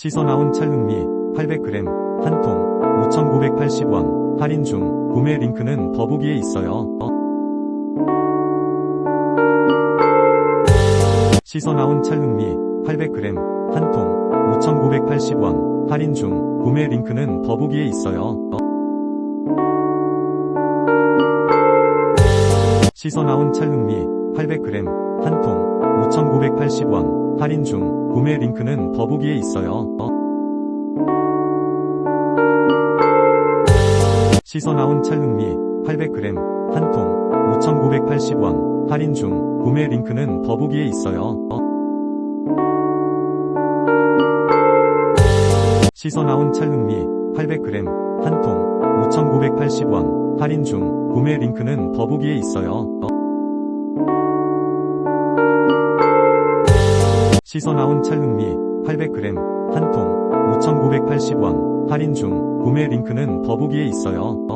씻어 나온 찰능미 800g 한 통 5,980원 할인 중 구매 링크는 더보기에 있어요. 씻어 나온 찰능미 800g 한 통 5,980원 할인 중 구매 링크는 더보기에 있어요. 씻어 나온 찰능미 800g 한 통 5,980원 할인 중 구매 링크는 더보기에 있어요. 씻어 나온 찰능미 800g 한 통 5,980원 할인 중 구매 링크는 더보기에 있어요. 씻어 나온 찰능미 800g 한 통 5,980원 할인 중 구매 링크는 더보기에 있어요. 씻어 나온 찰능미 800g 한 통 5,980원 할인 중 구매 링크는 더보기에 있어요.